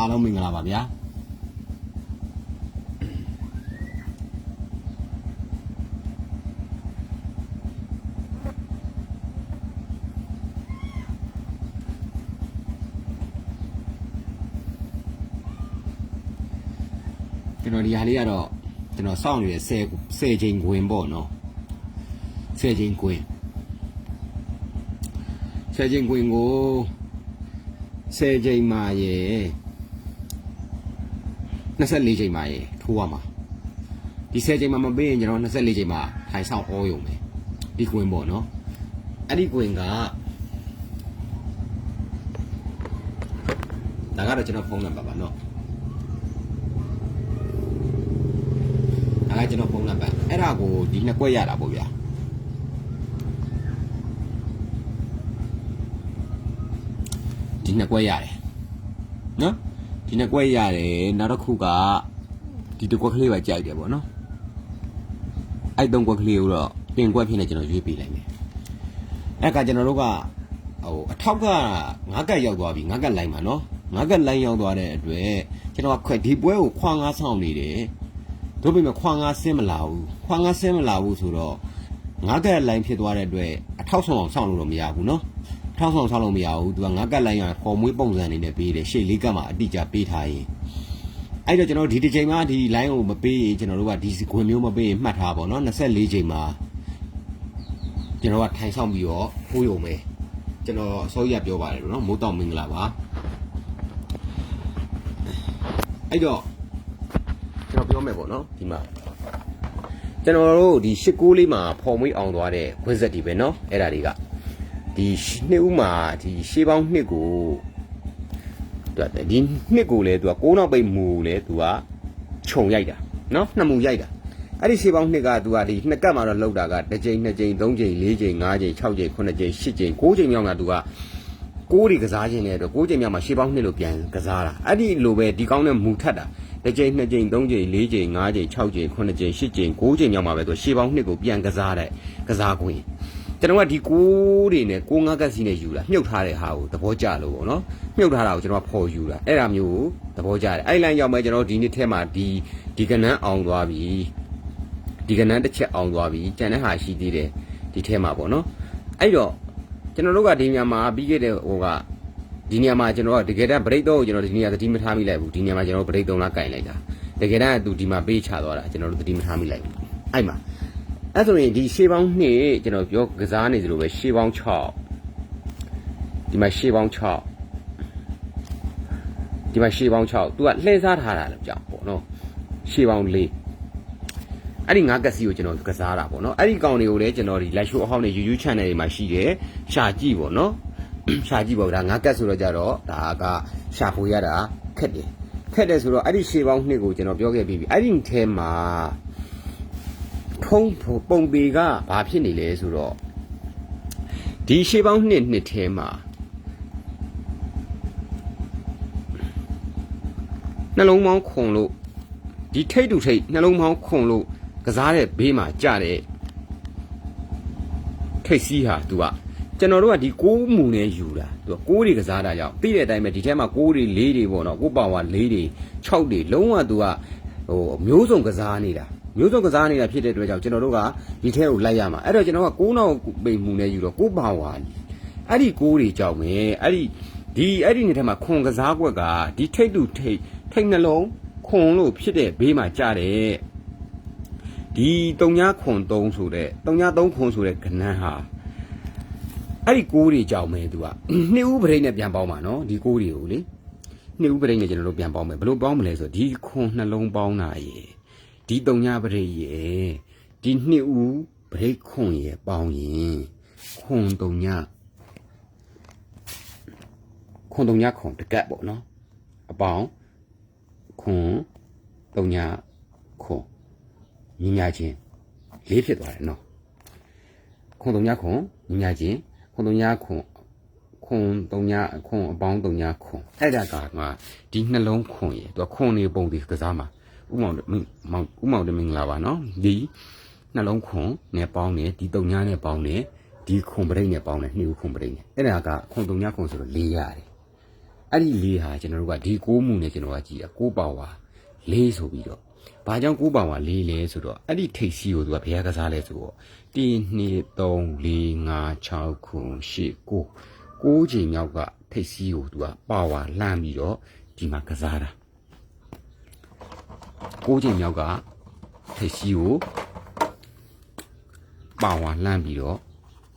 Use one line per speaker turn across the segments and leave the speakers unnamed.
အားလုံးမင်္ဂလာပါဗျာကျွန်တော်ဒီဟာလေးကတော့ကျွန်တော်စောင့်နေတဲ့10 10ချိန်ခွင်ပေါ့နော်10ချိန်ခွင်10ချိန်ခွင်ကို10ချိန်မှာရေ 24ချိန်မှာရေထိုးရမှာဒီ10ချိန်မှာမပေးရင်ကျွန်တော်24ချိန်မှာထိုင်ဆောင်ဩရုံပဲဒီခွင်ပေါ့နော်အဲ့ဒီခွင်ကဒါကတော့ကျွန်တော်ဖုန်းနံပါတ်ပါနော်ဒါကကျွန်တော်ဖုန်းနံပါတ်အဲ့ဒါကိုဒီနှစ်ကွက်ရတာပေါ့ဗျာဒီနှစ်ကွက်ရတယ်နော် ဒီနှစ်ကွက်ရတယ်နောက်တစ်ခုကဒီတစ်ကွက်ကလေးပဲကြိုက်တယ်ပေါ့နော်အဲ့သုံးကွက်ကလေးကိုတော့ပင်ကွက်ဖြစ်နေကျွန်တော်ရွေးပေးလိုက်မယ်အဲ့ကကျွန်တော်တို့ကဟိုအထောက်ကငါးကက်ရောက်သွားပြီငါးကက်လိုင်းပါနော်ငါးကက်လိုင်းရောက်သွားတဲ့အတွက်ကျွန်တော်ကခွက်ဒီပွဲကိုခွာငါးဆောင်နေတယ်တို့ပေမဲ့ခွာငါးဆင်းမလာဘူးခွာငါးဆင်းမလာဘူးဆိုတော့ငါးကက်လိုင်းဖြစ်သွားတဲ့အတွက်အထောက်ဆောင်အောင်ဆောင်လို့တော့မရဘူးနော် ထောက်ဆောင်စောင့်လို့မရဘူးသူကငါးကက်လိုင်းကခေါ်မွေးပုံစံအနေနဲ့ပေးတယ်ရှေ့လေးကက်မှာအတိအကျပေးထားရင်အဲ့တော့ကျွန်တော်ဒီတစ်ချိန်မှာဒီ line ကိုမပေးရင်ကျွန်တော်တို့ကဒီခွင်မျိုးမပေးရင်မှတ်ထားပါတော့24ချိန်မှာကျွန်တော်ကထိုင်ဆောင်ပြီးတော့ဖိုးရုံပဲကျွန်တော်အစိုးရပြောပါတယ်เนาะမိုးတောင်မင်္ဂလာပါအဲ့တော့ ကျွန်တော်ပြောမယ်ပေါ့နော်ဒီမှာကျွန်တော်တို့ဒီရှစ်ကိုးလေးမှာဖော်မွေးအောင်သွားတဲ့ခွင်းဆက်တွေပဲနော်အဲ့ဒါတွေက ဒီနှစ်ဦးမှာဒီရှေးပေါင်းနှစ်ကိုသူကဒီနှစ်ကိုလေသူကကိုးနောက်ပိတ်မူလေသူကခြုံရိုက်တာနော်နှစ်မူရိုက်တာအဲ့ဒီရှေးပေါင်းနှစ်ကသူကဒီနှစ်ကတ်မှာတော့လောက်တာကတစ်ကြိမ်နှစ်ကြိမ်သုံးကြိမ်လေးကြိမ်ငါးကြိမ်၆ကြိမ်ခုနှစ်ကြိမ်ရှစ်ကြိမ်ကိုးကြိမ်မြောက်တာသူကကိုးတွေကစားခြင်းတဲ့အတွက်ကိုးကြိမ်မြောက်မှာရှေးပေါင်းနှစ်လို့ပြန်ကစားတာအဲ့ဒီလိုပဲဒီကောင်းတဲ့မူထက်တာတစ်ကြိမ်နှစ်ကြိမ်သုံးကြိမ်လေးကြိမ်ငါးကြိမ်၆ကြိမ်ခုနှစ်ကြိမ်ရှစ်ကြိမ်ကိုးကြိမ်မြောက်မှာပဲသူရှေးပေါင်းနှစ်ကိုပြန်ကစားတဲ့ကစားခွင့် ကျွန်တော်ကဒီကိုးတွေနဲ့ကိုးငါးကက်စီနဲ့ယူလာမြုပ်ထားတဲ့ဟာကိုသဘောကျလို့ပေါ့နော်မြုပ်ထားတာကိုကျွန်တော်ကဖော်ယူလာအဲ့ဒါမျိုးကိုသဘောကျတယ်အဲ့လိုင်းရောက်မှကျွန်တော်ဒီနေ့ထဲမှာဒီဒီကနန်းအောင်သွားပြီဒီကနန်းတစ်ချက်အောင်သွားပြီကျန်တဲ့ဟာရှိသေးတယ်ဒီထဲမှာပေါ့နော်အဲ့တော့ကျွန်တော်တို့ကဒီညမှာပြီးခဲ့တဲ့ဟိုကဒီနေရာမှာကျွန်တော်ကတကယ်တမ်း break တော့ကျွန်တော်ဒီနေရာသတိမထားမိလိုက်ဘူးဒီနေရာမှာကျွန်တော် break 3လကင်လိုက်တာတကယ်တမ်းသူဒီမှာပေးချသွားတာကျွန်တော်တို့သတိမထားမိလိုက်ဘူးအဲ့မှာ အဲ့ဆိုရင်ဒီရှေးပေါင်းနှစ်ကျွန်တော်ပြောကစားနေသလိုပဲရှေးပေါင်း6ဒီမှာရှေးပေါင်း6ဒီမှာရှေးပေါင်း6သူကလှည့်စားထားတာလို့ကြောက်ပေါ့နော်ရှေးပေါင်း4အဲ့ဒီငါးကက်စီကိုကျွန်တော်ကစားတာပေါ့နော်အဲ့ဒီကောင်တွေကိုလည်းကျွန်တော်ဒီ live show အဟောင်းတွေ YouTube channel တွေမှာရှိတယ်ရှာကြည့်ပေါ့နော်ရှာကြည့်ပေါ့ဒါငါကက်ဆိုတော့ကြတော့ဒါကရှာဖွေရတာခက်တယ်ခက်တယ်ဆိုတော့အဲ့ဒီရှေးပေါင်းနှစ်ကိုကျွန်တော်ပြောခဲ့ပြီးပြီအဲ့ဒီထဲမှာ ထုံးပုံပေကဘာဖြစ်နေလဲဆိုတော့ဒီရှေးပေါင်းနှစ်နှစ်ထဲမှာနှလုံးပေါင်းခုံလို့ဒီထိတ်တူထိတ်နှလုံးပေါင်းခုံလို့ကစားတဲ့ဘေးမှာကြတဲ့ထိတ်စီးဟာ तू ကကျွန်တော်တို့ကဒီကိုးမူနဲ့ယူတာသူကကိုးတွေကစားတာကြောင့်ပြီးတဲ့အတိုင်းပဲဒီထဲမှာကိုးတွေလေးတွေပေါ့နော်ကိုးပါဝါလေးတွေ6တွေလုံးဝသူကဟိုမျိုးစုံကစားနေတာ မျိုးစုံကစားနေတာဖြစ်တဲ့အတွက်ကြောင့်ကျွန်တော်တို့ကဒီထဲကိုလိုက်ရမှာအဲ့တော့ကျွန်တော်ကကိုးနောက်ပိတ်မူနဲ့ယူတော့ကိုးပါဝါအဲ့ဒီကိုးတွေကြောင့်ပဲအဲ့ဒီဒီအဲ့ဒီနေထဲမှာခွန်ကစားကွက်ကဒီထိတ်တူထိတ်ထိတ်နှလုံးခွန်လို့ဖြစ်တဲ့ဘေးမှာကြားတယ်ဒီတုံညာခွန်3ဆိုတဲ့တုံညာ3ခွန်ဆိုတဲ့ကဏ္ဍဟာအဲ့ဒီကိုးတွေကြောင်မယ်သူကနှစ်ဦးပရိတ်နဲ့ပြန်ပေါင်းပါနော်ဒီကိုးတွေကိုလေနှစ်ဦးပရိတ်နဲ့ကျွန်တော်တို့ပြန်ပေါင်းမယ်ဘယ်လိုပေါင်းမလဲဆိုတော့ဒီခွန်နှလုံးပေါင်းတာရေ ဒီတုံညာပရိတ်ရေဒီနှစ်ဦးပရိတ်ခွန်ရေပေါင်းရင်ခွန်တုံညာခွန်တုံညာခွန်တကတ်ပေါ့နော်အပေါင်းခွန်တုံညာခွန်ညီညာချင်းလေးဖြစ်သွားတယ်နော်ခွန်တုံညာခွန်ညီညာချင်းခွန်တုံညာခွန်ခွန်တုံညာခွန်အပေါင်းတုံညာခွန်အဲ့ဒါကငါဒီနှလုံးခွန်ရေသူကခွန်နေပုံဒီကစားမှာ ဥမောင်မင်မောင်ဥမောင်တမင်္ဂလာပါနော်ဒီနှလုံးခွန်နဲ့ပေါင်းတယ်ဒီတုံညာနဲ့ပေါင်းတယ်ဒီခွန်ပရိတ်နဲ့ပေါင်းတယ်နှစ်ဦးခွန်ပရိတ်နဲ့အဲ့ဒါကခွန်တုံညာခွန်ဆိုတော့၄ရတယ်အဲ့ဒီလေးဟာကျွန်တော်တို့ကဒီကိုးမှုနဲ့ကျွန်တော်ကကြည့်တာကိုးပါဝါလေးဆိုပြီးတော့ဘာကြောင့်ကိုးပါဝါလေးလဲဆိုတော့အဲ့ဒီထိတ်စီကိုသူကဘယ်ကစားလဲဆိုတော့1 2 3 4 5 6ခု8 9 9ချိန်မြောက်ကထိတ်စီကိုသူကပါဝါလှမ်းပြီးတော့ဒီမှာကစားတာ 9ချိန်မြောက်ကထိတ်စီကိုပါဝါလှမ်းပြီးတော့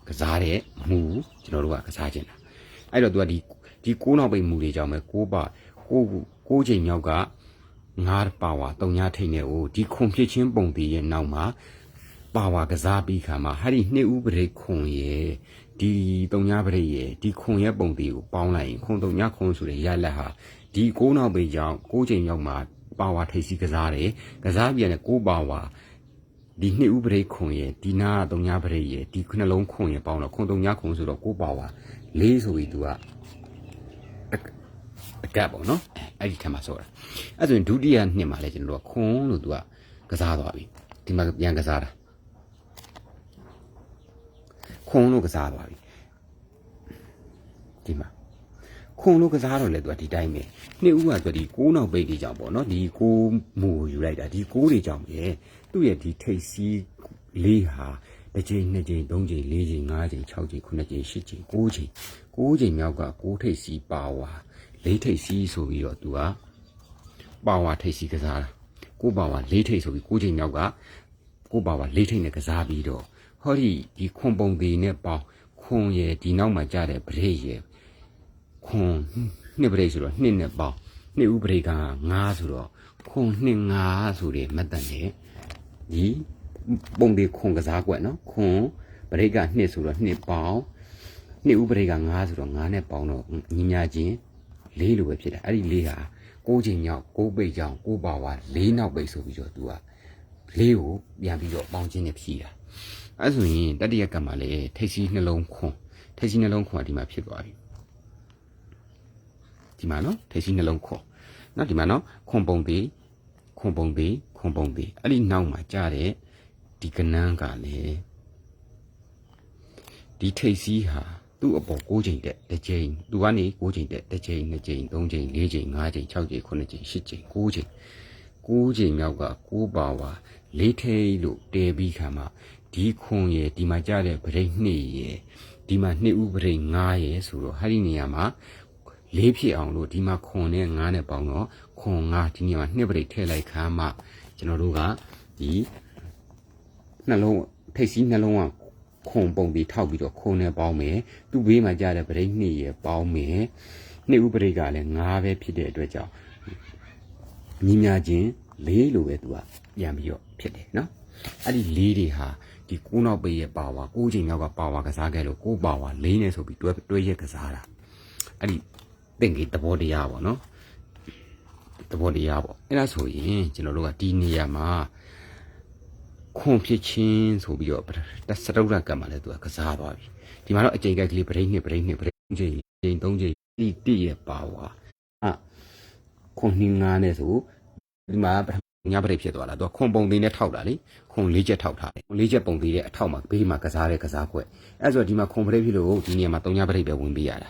ကစားတဲ့မူကျွန်တော်တို့ကကစားခြင်းတာအဲ့တော့သူကဒီဒီ9နောက်ပိတ်မူတွေကြောင့်ပဲ9ပါ9 9ချိန်မြောက်က9ပါဝါ3ညထိတ်နေကိုဒီခွန်ဖြစ်ချင်းပုံတည်ရဲ့နောက်မှာပါဝါကစားပြီးခါမှာဟာဒီနှစ်ဦးပရိတ်ခွန်ရဲ့ဒီတုံညာပရိတ်ရဲ့ဒီခွန်ရဲ့ပုံသေးကိုပေါင်းလိုက်ရင်ခွန်တုံညာခွန်ဆိုတဲ့ရလက်ဟာဒီကိုးနောက်ပေကြောင့်ကိုးချိန်ရောက်မှာ ပါဝါထိပ်စီကစားတယ်ကစားပြန်တဲ့ကိုးပါဝါဒီနှစ်ဦးပရိတ်ခွန်ရဲ့ဒီနာတုံညာပရိတ်ရဲ့ဒီခုနှလုံးခွန်ရဲ့ပေါင်းတော့ခွန်တုံညာခွန်ဆိုတော့ကိုးပါဝါလေးဆိုပြီးသူကတကပ်ပေါ့နော်အဲ့ဒီထက်မှာဆိုတာအဲ့ဆိုရင်ဒုတိယနှစ်မှာလဲကျွန်တော်တို့ကခွန်လို့သူကကစားသွားပြီဒီမှာပြန်ကစားတာခွန်လို့ကစားသွားပြီဒီမှာ ခွန်လို့ကစားတော့လေသူကဒီတိုင်းပဲနှစ်ဦးကဆိုဒီကိုးနောက်ပိတ်တွေကြောင့်ပေါ့နော်ဒီကိုးမူကိုယူလိုက်တာဒီကိုးတွေကြောင့်ပဲသူ့ရဲ့ဒီထိတ်စီးလေးဟာတစ်ချိန်နှစ်ချိန်သုံးချိန်လေးချိန်ငါးချိန်၆ချိန်ခုနှစ်ချိန်ရှစ်ချိန်ကိုးချိန်ကိုးချိန်မြောက်ကကိုးထိတ်စီးပါဝါလေးထိတ်စီးဆိုပြီးတော့သူကပါဝါထိတ်စီးကစားတာကိုးပါဝါလေးထိတ်ဆိုပြီးကိုးချိန်မြောက်ကကိုပါပါလေးထိတ်နဲ့ကစားပြီးတော့ဟောဒီဒီခွန်ပုံသေးနဲ့ပေါင်းခွန်ရဲ့ဒီနောက်မှာကြားတဲ့ဗရိတ်ရဲ့ ခွန်နှစ်ဗရိတ်ဆိုတော့နှစ်နဲ့ပေါင်းနှစ်ဦးဗရိတ်က9ဆိုတော့ခွန်နှစ်9ဆိုတဲ့မတ်တန်နဲ့ဒီပုံသေးခွန်ကစားကွက်နော်ခွန်ဗရိတ်ကနှစ်ဆိုတော့နှစ်ပေါင်းနှစ်ဦးဗရိတ်က9ဆိုတော့9နဲ့ပေါင်းတော့ညီညာချင်းလေးလိုပဲဖြစ်တယ်အဲ့ဒီလေးဟာ6ချိန်မြောက်6ပိတ်ကြောင်6ပါဝါ4နောက်ပိတ်ဆိုပြီးတော့ तू ကလေးကိုပြန်ပြီးတော့ပေါင်းခြင်းနဲ့ဖြီးတာအဲဆိုရင်တတိယကံမှာလေထိတ်စီနှလုံးခွန်ထိတ်စီနှလုံးခွန်ကဒီမှာဖြစ်သွားပြီ ဒီမှာနော်ထိတ်စီနှလုံးခွန်နော်ဒီမှာနော်ခွန်ပုံသေးခွန်ပုံသေးခွန်ပုံသေးအဲ့ဒီနောက်မှာကြားတဲ့ဒီကနန်းကလည်းဒီထိတ်စီဟာသူ့အပေါ်6ချိန်တက်တစ်ချိန်သူကနေ6ချိန်တက်တစ်ချိန်2ချိန်3ချိန်4ချိန်5ချိန်6ချိန်9ချိန်10ချိန်9ချိန်9ချိန်မြောက်က9ပါဝါလေးထိတ်လို့တဲပြီးခါမှဒီခွန်ရဲ့ဒီမှာကြားတဲ့ဗရိတ်နှစ်ရဲ့ဒီမှာနှစ်ဦးဗရိတ်9ရဲ့ဆိုတော့ဟာဒီနေရာမှာ လေးဖြစ်အောင်လို့ဒီမှာခွန်နဲ့9နဲ့ပေါင်းတော့ခွန်9ဒီနေရာမှာနှစ်ဗရိတ်ထည့်လိုက်ခါမှကျွန်တော်တို့ကဒီနှလုံးထိတ်စီးနှလုံးကခွန်ပုံပြီးထောက်ပြီးတော့ခွန်နဲ့ပေါင်းမယ်သူ့ဘေးမှာကြားတဲ့ဗရိတ်နှစ်ရဲ့ပေါင်းမယ်နှစ်ဦးဗရိတ်ကလည်း9ပဲဖြစ်တဲ့အတွက်ကြောင့်ညီညာချင်းလေးလိုပဲသူကပြန်ပြီးတော့ဖြစ်တယ်နော်အဲ့ဒီလေးတွေဟာဒီကိုးနောက်ပေးရဲ့ပါဝါကိုးချိန်နောက်ကပါဝါကစားခဲ့လို့ကိုးပါဝါလေးနဲ့ဆိုပြီးတွဲတွဲရက်ကစားတာအဲ့ဒီ သင်္ကေတဘောတရားပေါ့နော်တဘောတရားပေါ့အဲ့ဒါဆိုရင်ကျွန်တော်တို့ကဒီနေရာမှာခွန်ဖြစ်ချင်းဆိုပြီးတော့တစတုဒ္ဒကံမှာလည်းသူကကစားသွားပြီဒီမှာတော့အချိန်ကက်ကလေးဗရိတ်နှစ်ဗရိတ်နှစ်ဗရိတ်ချိန်ချိန်သုံးချိန်ဒီတိရဲ့ပါဝါအခွန်နှင်းငါးနဲ့ဆိုဒီမှာပထမညပရိတ်ဖြစ်သွားတာသူကခွန်ပုံသေးနဲ့ထောက်တာလေခွန်လေးချက်ထောက်ထားတယ်ခွန်လေးချက်ပုံသေးတဲ့အထောက်မှာဘေးမှာကစားတဲ့ကစားခွက်အဲဆိုဒီမှာခွန်ပရိတ်ဖြစ်လို့ဒီနေရာမှာ၃ညပရိတ်ပဲဝင်ပေးရတာ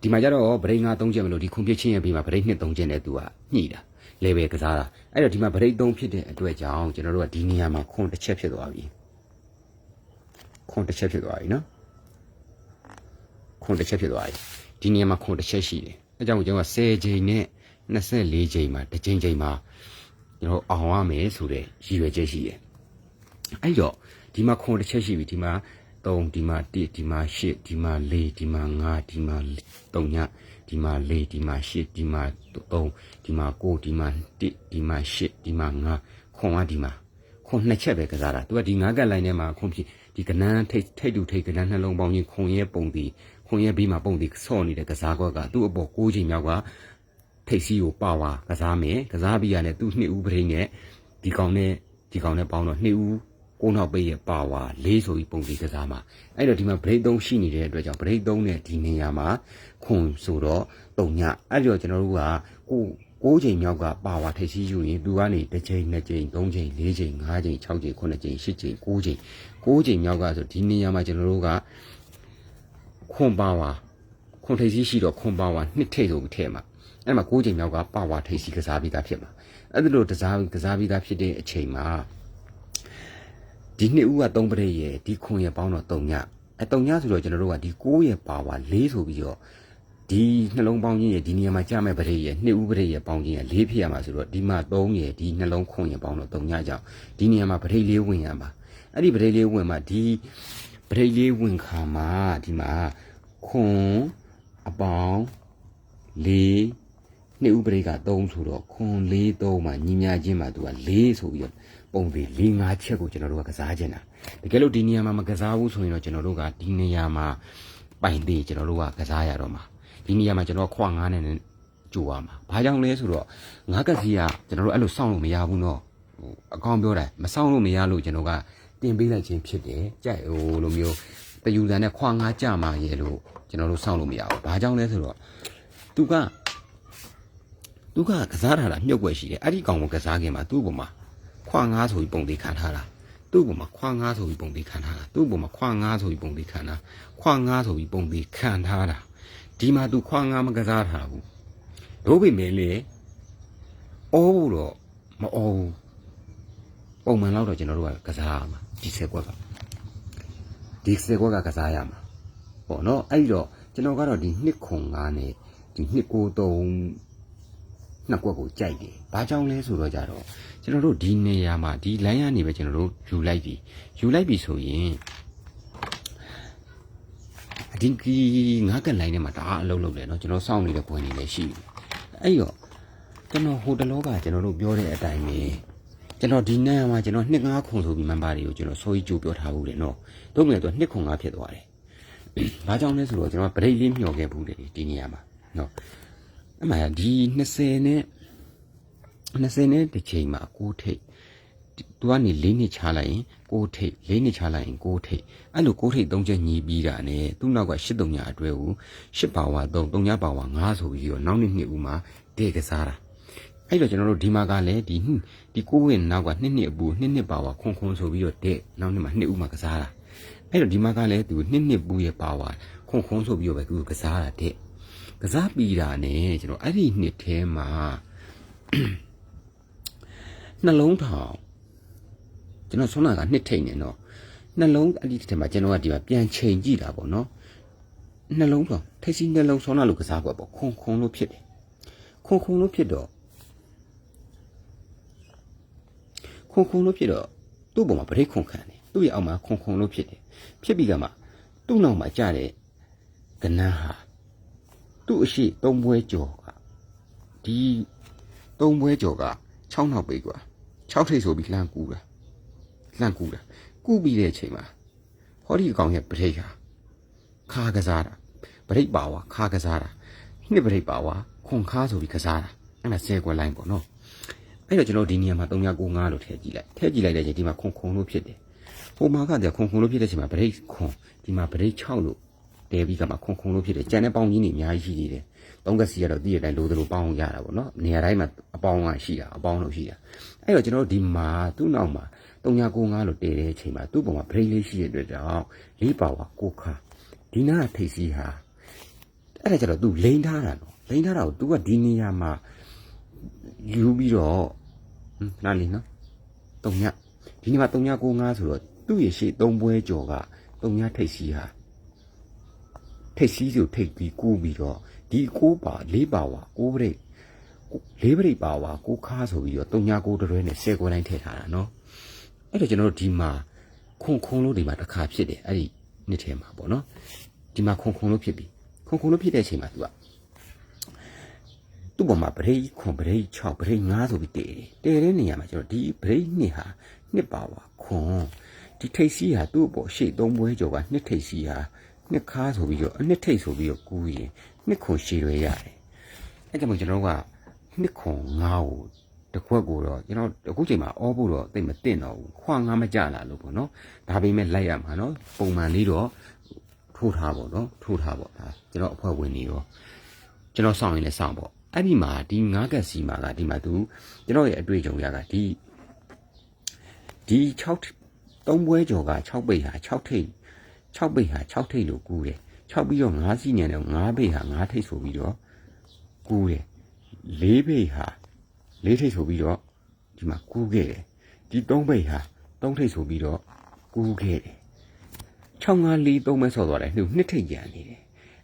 ဒီမှာကျတော့ပရိတ်ငါ၃ချက်မလို့ဒီခွန်ပြစ်ချင်းရဲ့ဘေးမှာပရိတ်နှစ်၃ချက်နဲ့သူကညှိတာလေပဲကစားတာအဲ့တော့ဒီမှာပရိတ်၃ဖြစ်တဲ့အတွက်ကြောင့်ကျွန်တော်တို့ကဒီနေရာမှာခွန်တစ်ချက်ဖြစ်သွားပြီခွန်တစ်ချက်ဖြစ်သွားပြီနော်ခွန်တစ်ချက်ဖြစ်သွားပြီဒီနေရာမှာခွန်တစ်ချက်ရှိတယ်အဲကြောင့်ကျွန်တော်က10ချိန်နဲ့24ချိန်မှာတစ်ချိန်ချိန်မှာကျွန်တော်အောင်ရမယ်ဆိုတဲ့ရည်ရွယ်ချက်ရှိတယ်။အဲ့တော့ဒီမှာခွန်တစ်ချက်ရှိပြီဒီမှာ 3ဒီမှာ1ဒီမှာ8ဒီမှာ4ဒီမှာ5ဒီမှာ3ညဒီမှာ4ဒီမှာ8ဒီမှာ3ဒီမှာ9ဒီမှာ1ဒီမှာ8ဒီမှာ5ခွန်ကဒီမှာခွန်နှစ်ချက်ပဲကစားတာ။ तू ကဒီ9ကက်လိုင်းထဲမှာခွန်ဖြစ်ဒီကနန်းထိတ်ထိတ်တူထိတ်ကနန်းနှလုံးပေါင်းရင်ခွန်ရဲ့ပုံဒီခွန်ရဲ့ဘေးမှာပုံဒီဆော့နေတဲ့ကစားကွက်ကသူ့အပေါ်6ချိန်မြောက်ကထိတ်စီးကိုပါဝါကစားမယ်ကစားပြီးရတယ်သူ့နှစ်ဦးပရိနဲ့ဒီကောင်နဲ့ဒီကောင်နဲ့ပေါင်းတော့နှစ်ဦး ကိုနောက်ပိတ်ရဲ့ပါဝါလေးဆိုပြီးပုံစံကစားမှာအဲ့တော့ဒီမှာ break 3ရှိနေတဲ့အတွက်ကြောင့် break 3နဲ့ဒီနေရာမှာခွန်ဆိုတော့တုံညအဲ့တော့ကျွန်တော်တို့ကကိုကိုးချိန်မြောက်ကပါဝါထိတ်စီးယူရင်သူကနေတစ်ချိန်နှစ်ချိန်သုံးချိန်လေးချိန်ငါးချိန်၆ချိန်ခုနှစ်ချိန်ရှစ်ချိန်ကိုးချိန်ကိုးချိန်မြောက်ကဆိုဒီနေရာမှာကျွန်တော်တို့ကခွန်ပါဝါခွခွန်ထိပ်စီးရှိတော့ခွန်ပါဝါနှစ်ထိပ်ဆိုပြီးထဲမှာအဲ့မှာ9ချိန်မြောက်ကပါဝါထိပ်စီးကစားပြီးသားဖြစ်မှာအဲ့ဒါလို့ကစားကစားပြီးသားဖြစ်တဲ့အချိန်မှာ ဒီနှစ်ဦးက3ပရိရဲ့ဒီခွန်ရဲ့ပေါင်းတော့3ညအဲ3ညဆိုတော့ကျွန်တော်တို့ကဒီ9ရဲ့ပါဝါ4ဆိုပြီးတော့ဒီနှလုံးပေါင်းခြင်းရဲ့ဒီနေရာမှာကြာမဲ့ပရိရဲ့နှစ်ဦးပရိရဲ့ပေါင်းခြင်းရဲ့4ဖြစ်ရမှာဆိုတော့ဒီမှာ3ရဲ့ဒီနှလုံးခွန်ရဲ့ပေါင်းတော့3ညကြောင့်ဒီနေရာမှာပရိလေးဝင်ရမှာအဲ့ဒီပရိလေးဝင်မှာဒီပရိလေးဝင်ခါမှာဒီမှာခွန်အပေါင်း၄ နှစ်ဥပရိက3ဆိုတော့ခွန်၄3မှာညီများချင်းမှာသူက4ဆိုပြီးတော့ပုံသေး၄၅ချက်ကိုကျွန်တော်တို့ကကစားခြင်းတာတကယ်လို့ဒီနေရာမှာမကစားဘူးဆိုရင်တော့ကျွန်တော်တို့ကဒီနေရာမှာပိုင်သေးကျွန်တော်တို့ကကစားရတော့မှာဒီနေရာမှာကျွန်တော်ခွာ9နဲ့ကြိုရမှာဘာကြောင့်လဲဆိုတော့ငါးကစီကကျွန်တော်တို့အဲ့လိုစောင့်လို့မရဘူးနော်ဟိုအကောင်ပြောတယ်မစောင့်လို့မရလို့ကျွန်တော်ကတင်ပေးလိုက်ခြင်းဖြစ်တယ်ကြိုက်ဟိုလိုမျိုးတယူတန်နဲ့ခွာ9ကြမှာရဲ့လို့ကျွန်တော်တို့စောင့်လို့မရဘူးဘာကြောင့်လဲဆိုတော့သူက သူကကစားထားတာမြုပ်ွက်ရှိတယ်အဲ့ဒီကောင်ကိုကစားခင်မှာသူ့ပေါ်မှာခွာ9ဆိုပြီးပုံသေးခံထားတာသူ့ပေါ်မှာခွာ9ဆိုပြီးပုံသေးခံထားတာသူ့ပေါ်မှာခွာ9ဆိုပြီးပုံသေးခံတာခွာ9ဆိုပြီးပုံသေးခံထားတာဒီမှာသူခွာ9မကစားထားဘူးတို့ပေမဲ့လေအော်ဘူးတော့မအော်ဘူးပုံမှန်တော့ကျွန်တော်တို့ကကစားရမှာဒီဆက်ကွက်ကဒီဆက်ကွက်ကကစားရမှာပေါ့နော်အဲ့တော့ကျွန်တော်ကတော့ဒီနှစ်ခွန်9နဲ့ဒီနှစ်ကို3 နှစ်ကွက်ကိုကြိုက်တယ်။ဘာကြောင့်လဲဆိုတော့ကြတော့ကျွန်တော်တို့ဒီနေရာမှာဒီ line ကနေပဲကျွန်တော်တို့ယူလိုက်ပြီ။ယူလိုက်ပြီဆိုရင်အဒီကီငါးက line ထဲမှာဒါအလုပ်လုပ်တယ်နော်ကျွန်တော်စောင့်နေတဲ့ဘွယ်နေလည်းရှိတယ်။အဲ့တော့ကျွန်တော်ဟိုတလောကကျွန်တော်တို့ပြောတဲ့အတိုင်းပဲကျွန်တော်ဒီနေ့မှာကျွန်တော်နှစ်ငါးခုဆိုပြီးမန်ပါတွေကိုကျွန်တော်ဆိုကြီးကြိုးပြောထားဘူးတယ်နော်။တို့မြင်တော့နှစ်ခုငါဖြစ်သွားတယ်။ဘာကြောင့်လဲဆိုတော့ကျွန်တော်ဗရိတ်လေးမျှော်ခဲ့ဘူးတယ်ဒီနေရာမှာနော်။ အမှန်ဒီ20နဲ့20နဲ့တစ်ချိန်မှာ6ထိပ်သူကနေ၄နှစ်ချလိုက်ရင်6ထိပ်၄နှစ်ချလိုက်ရင်6ထိပ်အဲ့လို6ထိပ်3ချက်ညီးပြီးတာနဲ့သူ့နောက်က8တုံညာအတွဲကို8ပါဝါ3 3ညပါဝါ9ဆိုပြီးတော့နောက်နှစ်နှစ်ဦးမှာတည့်ကစားတာအဲ့တော့ကျွန်တော်တို့ဒီမှာကလည်းဒီဒီကိုဝင်နောက်ကနှစ်နှစ်အပူနှစ်နှစ်ပါဝါခွန်ခွန်ဆိုပြီးတော့တဲ့နောက်နှစ်မှာနှစ်ဦးမှာကစားတာအဲ့တော့ဒီမှာကလည်းသူနှစ်နှစ်ပူရဲ့ပါဝါခွန်ခွန်ဆိုပြီးတော့ပဲသူကစားတာတဲ့ ကစားပြီးတာနဲ့ကျွန်တော်အဲ့ဒီနှစ်ထဲမှာနှလုံးထောင်ကျွန်တော်ဆုံးတာကနှစ်ထိန်နေတော့နှလုံးအဲ့ဒီထဲမှာကျွန်တော်ကဒီမှာပြန်ချိန်ကြည့်တာပေါ့နော်နှလုံးထောင်ထိတ်စီနှလုံးဆုံးတာလို့ကစားကွက်ပေါ့ခွန်ခွန်လို့ဖြစ်တယ်ခွန်ခွန်လို့ဖြစ်တော့ခွန်ခွန်လို့ဖြစ်တော့သူ့ပုံမှာဗရိတ်ခွန်ခံတယ်သူ့ရဲ့အောက်မှာခွန်ခွန်လို့ဖြစ်တယ်ဖြစ်ပြီးကမှသူ့နောက်မှာကြတဲ့ကနန်းဟာ သူ့အရှိသုံးပွဲကျော်ကဒီသုံးပွဲကျော်က6နောက်ပိတ်กว่า6ထိပ်ဆိုပြီးလှမ်းကူတာလှမ်းကူတာကူပြီးတဲ့အချိန်မှာဟောဒီအကောင်ရဲ့ပရိတ်ဟာခါကစားတာပရိတ်ပါဝါခါကစားတာနှစ်ပရိတ်ပါဝါခွန်ခါဆိုပြီးကစားတာအဲ့ဒါဆဲကွက်လိုင်းပေါ့နော်အဲ့တော့ကျွန်တော်ဒီနေရာမှာ3995လို့ထည့်ကြည့်လိုက်ထည့်ကြည့်လိုက်တဲ့အချိန်ဒီမှာခွန်ခွန်လို့ဖြစ်တယ်ဟိုမှာကတည်းကခွန်ခွန်လို့ဖြစ်တဲ့အချိန်မှာပရိတ်ခွန်ဒီမှာပရိတ်6လို့ တဲပြီးကမှခွန်ခွန်လို့ဖြစ်တယ်ကြံတဲ့ပေါင်းကြီးနေအများကြီးရှိသေးတယ်သုံးကစီကတော့တည့်ရတိုင်းလိုသလိုပေါင်းရတာပေါ့နော်နေရာတိုင်းမှာအပေါင်းကရှိတာအပေါင်းလို့ရှိတာအဲ့တော့ကျွန်တော်တို့ဒီမှာသူ့နောက်မှာ3995လို့တည်တဲ့အချိန်မှာသူ့ပုံမှာဘရိတ်လေးရှိတဲ့အတွက်ကြောင့်လေးပါဝါကိုခါဒီနာထိပ်စီးဟာအဲ့ဒါကျတော့ तू လိန်ထားတာနော်လိန်ထားတာကို तू ကဒီနေရာမှာယူပြီးတော့နားလီနော်တုံညဒီနေ့မှာ3995ဆိုတော့သူ့ရဲ့ရှေ့၃ပွဲကျော်ကတုံညထိပ်စီးဟာ ထိပ်စီးဆိုထိပ်ပြီးကူးပြီးတော့ဒီကိုးပါလေးပါဝါကိုးပရိတ်လေးပရိတ်ပါဝါကိုးခါဆိုပြီးတော့တုံညာကိုးတရွဲနဲ့ဆဲကွယ်တိုင်းထည့်ထားတာနော်အဲ့တော့ကျွန်တော်တို့ဒီမှာခွန်ခွန်လို့ဒီမှာတစ်ခါဖြစ်တယ်အဲ့ဒီနှစ်ထဲမှာပေါ့နော်ဒီမှာခွန်ခွန်လို့ဖြစ်ပြီခွန်ခွန်လို့ဖြစ်တဲ့အချိန်မှာ तू ကသူ့ပေါ်မှာဗရိတ်ခွန်ဗရိတ်6ဗရိတ်9ဆိုပြီးတည်တယ်တည်တဲ့နေရာမှာကျွန်တော်ဒီဗရိတ်နှစ်ဟာနှစ်ပါဝါခွန်ဒီထိတ်စီးဟာသူ့အပေါ်ရှေ့သုံးပွဲကျော်ကနှစ်ထိတ်စီးဟာ နှစ်ခါဆိုပြီးတော့အနှစ်ထိတ်ဆိုပြီးတော့ကူးရင်နှစ်ခွန်ရှည်ရွယ်ရတယ်အဲကြောင့်မို့ကျွန်တော်တို့ကနှစ်ခွန်ငါးကိုတစ်ခွက်ကိုတော့ကျွန်တော်အခုချိန်မှာအောဖို့တော့သိမတင်တော့ဘူးခွာငါးမကြလာလို့ပေါ့နော်ဒါပေမဲ့လိုက်ရမှာနော်ပုံမှန်လေးတော့ထိုးထားပေါ့နော်ထိုးထားပေါ့ဒါကျွန်တော်အဖွဲ့ဝင်နေရောကျွန်တော်စောင့်ရင်လည်းစောင့်ပေါ့အဲ့ဒီမှာဒီငါးကက်စီမှာကဒီမှာသူကျွန်တော်ရဲ့အတွေ့အကြုံရကဒီဒီ6သုံးပွဲကျော်က6ပိတ်ဟာ6ထိပ် 6ပိတ်ဟာ6ထိပ်လို့ကူးတယ်6ပြီးတော့9စီညံတယ်9ဘိတ်ဟာ9ထိတ်ဆိုပြီးတော့ကူးတယ်4ဘိတ်ဟာ4ထိတ်ဆိုပြီးတော့ဒီမှာကူးခဲ့တယ်ဒီ3ဘိတ်ဟာ3ထိတ်ဆိုပြီးတော့ကူးခဲ့တယ်6 5 4 3ပဲဆော့သွားတယ်နှုတ်နှစ်ထိတ်ကြံနေတယ်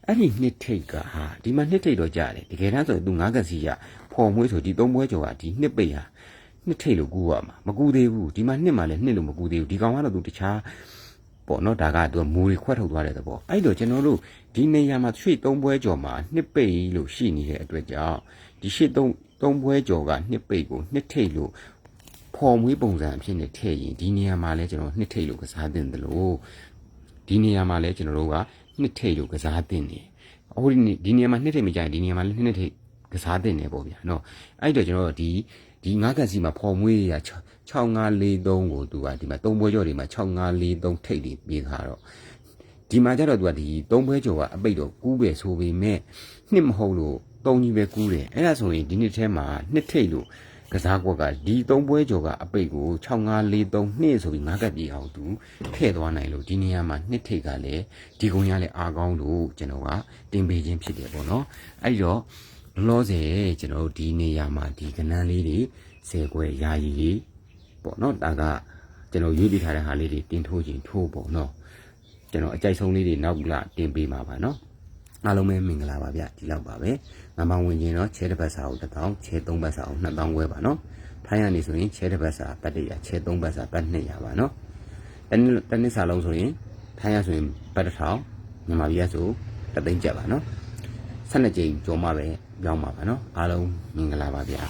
အဲ့ဒီနှစ်ထိတ်ကဟာဒီမှာနှစ်ထိတ်တော့ကြားတယ်တကယ်တမ်းဆိုသူ9ကစီရဖော်မွေးဆိုဒီ3ပွဲကျော်ကဒီနှစ်ပိတ်ဟာနှစ်ထိတ်လို့ကူးရမှာမကူသေးဘူးဒီမှာနှစ်မှာလည်းနှစ်လို့မကူသေးဘူးဒီကောင်ကတော့သူတခြား ပေါ့နော်ဒါကသူကမူတွေခွက်ထုတ်သွားတဲ့သဘောအဲ့တော့ကျွန်တော်တို့ဒီနေရာမှာရွှေသုံးပွဲကျော်မှာနှစ်ပိတ်လို့ရှိနေတဲ့အတွက်ကြောင့်ဒီရှစ်သုံးသုံးပွဲကျော်ကနှစ်ပိတ်ကိုနှစ်ထိတ်လို့ဖော်မွေးပုံစံအဖြစ်နဲ့ထည့်ရင်ဒီနေရာမှာလဲကျွန်တော်နှစ်ထိတ်လို့ကစားတင်တယ်လို့ဒီနေရာမှာလဲကျွန်တော်တို့ကနှစ်ထိတ်လို့ကစားတင်တယ်ဟိုဒီနေဒီနေရာမှာနှစ်ထိတ်မကြရင်ဒီနေရာမှာလဲနှစ်ထိတ်ကစားတင်တယ်ပေါ့ဗျာနော်အဲ့တော့ကျွန်တော်တို့ဒီ ဒီငါးကစီမှာဖော်မွေးရ6543ကိုသူကဒီမှာသုံးပွဲကျော်တွေမှာ6543ထိတ်တွေပြေးထားတော့ဒီမှာကျတော့သူကဒီသုံးပွဲကျော်ကအပိတ်တော့ကူးပဲဆိုပေမဲ့နှစ်မဟုတ်လို့သုံးကြီးပဲကူးတယ်အဲ့ဒါဆိုရင်ဒီနှစ်ထဲမှာနှစ်ထိတ်လို့ကစားကွက်ကဒီသုံးပွဲကျော်ကအပိတ်ကို6543နှစ်ဆိုပြီးငါးကပ်ပြေးအောင်သူထည့်သွားနိုင်လို့ဒီနေရာမှာနှစ်ထိတ်ကလည်းဒီကုန်းရလည်းအားကောင်းလို့ကျွန်တော်ကတင်ပေးခြင်းဖြစ်တယ်ပေါ့နော်အဲ့တော့ လောလောဆယ်ကျွန်တော်တို့ဒီနေရာမှာဒီကနန်းလေးတွေဆယ်ခွဲယာယီလေးပေါ့နော်ဒါကကျွန်တော်ရွေးပြထားတဲ့ဟာလေးတွေတင်ထိုးခြင်းထိုးပေါ့နော်ကျွန်တော်အကြိုက်ဆုံးလေးတွေနောက်ကတင်ပေးမှာပါနော်အားလုံးပဲမင်္ဂလာပါဗျဒီလောက်ပါပဲငမောင်ဝင်ခြင်းတော့ချဲတစ်ပတ်စာကိုတစ်တောင်းချဲသုံးပတ်စာကိုနှစ်တောင်းခွဲပါနော်ထိုင်းရနေဆိုရင်ချဲတစ်ပတ်စာပတ်တရချဲသုံးပတ်စာပတ်200ပါနော်တနည်းတနည်းစာလုံးဆိုရင်ထိုင်းရဆိုရင်ပတ်တစ်ထောင်မြန်မာပြည်ကဆိုတသိန်းကျပ်ပါနော်12ကြိမ်ကျော်မှပဲ ရောက်ပါပါနော်အားလုံးမင်္ဂလာပါဗျာ